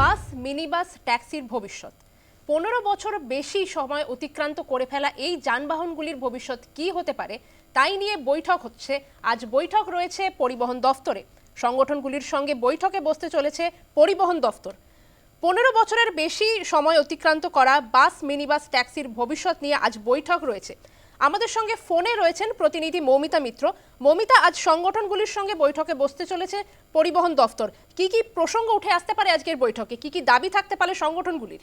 বাস, minibus, ট্যাক্সির ভবিষ্যৎ। পনেরো বছর বেশি সময় অতিক্রান্ত করে ফেলা এই যানবাহনগুলির ভবিষ্যৎ কি হতে পারে, তাই নিয়ে বৈঠক হচ্ছে। আজ বৈঠক রয়েছে পরিবহন দফতরে। সংগঠনগুলির সঙ্গে বৈঠকে বসতে চলেছে পরিবহন দফতর। পনেরো বছরের বেশি সময় অতিক্রান্ত করা বাস, মিনিবাস, ট্যাক্সির ভবিষ্যৎ নিয়ে আজ বৈঠক রয়েছে। আমাদের সঙ্গে ফোনে রয়েছেন প্রতিনিধি মৌমিতা মিত্র। মৌমিতা, আজ সংগঠনগুলির সঙ্গে বৈঠকে বসতে চলেছে পরিবহন দফতর। কি কি প্রসঙ্গ উঠে আসতে পারে আজকের বৈঠকে? কি কি দাবি থাকতে পারে সংগঠনগুলির?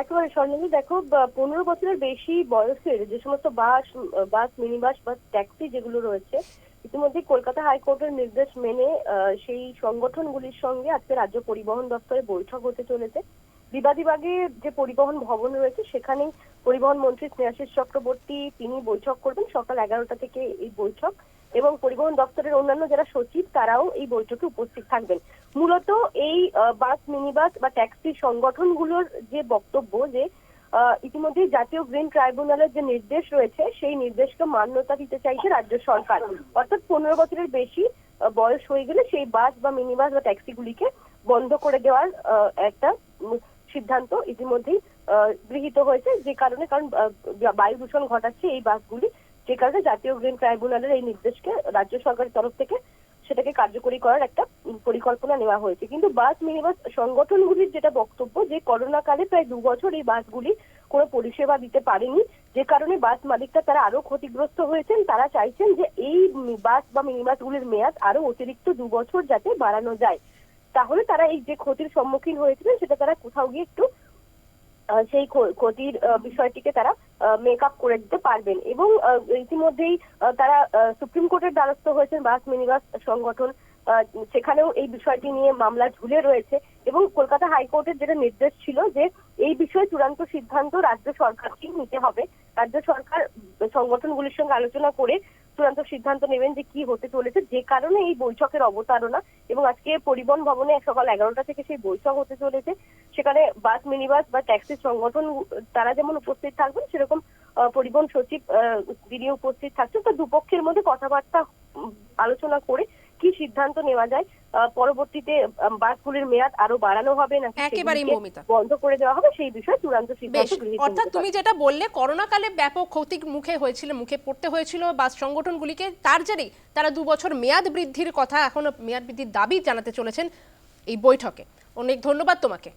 একেবারে স্বর্ণালী, দেখো পনেরো বছরের বেশি বয়সের যে সমস্ত বাস বাস মিনি বাস বা ট্যাক্সি যেগুলো রয়েছে, ইতিমধ্যে কলকাতা হাইকোর্টের নির্দেশ মেনে সেই সংগঠনগুলির সঙ্গে আজকে রাজ্য পরিবহন দপ্তরে বৈঠক হতে চলেছে। বিবাদীবাগে যে পরিবহন ভবন রয়েছে, সেখানেই পরিবহন মন্ত্রী স্নেহাশিস চক্রবর্তী তিনি বৈঠক করবেন সকাল এগারোটা থেকে এই বৈঠক এবং পরিবহন দপ্তরের অন্যান্য যারা সচিব তারাও এই বৈঠকে উপস্থিত থাকবেন। মূলত এই বাস, মিনিবাস বা ট্যাক্সি সংগঠনগুলোর যে বক্তব্য যে ইতিমধ্যে জাতীয় গ্রিন ট্রাইব্যুনালের যে নির্দেশ রয়েছে, সেই নির্দেশকে মান্যতা দিতে চাইছে রাজ্য সরকার। অর্থাৎ পনেরো বছরের বেশি বয়স হয়ে গেলে সেই বাস বা মিনিবাস বা ট্যাক্সিগুলিকে বন্ধ করে দেওয়ার একটা সিদ্ধান্ত ইতিমধ্যেই গৃহীত হয়েছে যে কারণে, কারণ বায়ু দূষণ ঘটাচ্ছে এই বাসগুলি, যে কারণে জাতীয় গ্রিন ট্রাইব্যুনালের এই নির্দেশকে রাজ্য সরকারের তরফ থেকে সেটাকে কার্যকরী করার একটা পরিকল্পনা নেওয়া হয়েছে। কিন্তু বাস মিনিবাস সংগঠনগুলির যেটা বক্তব্য, যে করোনা কালে প্রায় দু বছর এই বাসগুলি কোনো পরিষেবা দিতে পারেনি, যে কারণে বাস মালিকরা তারা আরও ক্ষতিগ্রস্ত হয়েছেন। তারা চাইছেন যে এই বাস বা মিনিবাসগুলির মেয়াদ আরও অতিরিক্ত দু বছর যাতে বাড়ানো যায়। তাহলে তারা এই যে ক্ষতির সম্মুখীন হয়েছিলেন, সেটা তারা কোথাও গিয়ে একটু সেই ক্ষতির বিষয়টিকে তারা মেক আপ করে দিতে পারবেন। এবং ইতিমধ্যেই তারা সুপ্রিম কোর্টের দ্বারস্থ হয়েছেন বাস মিনিবাস সংগঠন সেখানেও এই বিষয়টি নিয়ে মামলা ঝুলে রয়েছে। এবং কলকাতা হাইকোর্টের যেটা নির্দেশ ছিল যে, এই বিষয়ে চূড়ান্ত সিদ্ধান্ত রাজ্য সরকারকেই নিতে হবে। রাজ্য সরকার সংগঠনগুলির সঙ্গে আলোচনা করে চূড়ান্ত সিদ্ধান্ত নেবেন যে কি হতে চলেছে। যে কারণে এই বৈঠকের অবতারণা এবং আজকে পরিবহন ভবনে সকাল এগারোটা থেকে সেই বৈঠক হতে চলেছে। সেখানে বাস, মিনিবাস বা ট্যাক্সি সংগঠন, তারা যেমন উপস্থিত থাকবেন, সেরকম পরিবহন সচিব তিনি উপস্থিত থাকছেন। তো দুপক্ষের মধ্যে কথাবার্তা আলোচনা করে কি সিদ্ধান্ত নেওয়া যায় পরবর্তীতে বাসগুলির মেয়াদ আরও বাড়ানো হবে নাকি একেবারেই মমিতা। বন্ধ করে দেওয়া হবে সেই বিষয়ে চূড়ান্ত সিদ্ধান্ত অর্থাৎ তুমি যেটা বললে করোনা কালে ব্যাপক ক্ষতির মুখে হয়েছিল মুখে পড়তে হয়েছিল বাস সংগঠনগুলিকে তার জেরেই তারা দু বছর মেয়াদ বৃদ্ধির কথা এখন মেয়াদ বৃদ্ধির দাবি জানাতে চলেছেন এই বৈঠকে। অনেক ধন্যবাদ তোমাকে।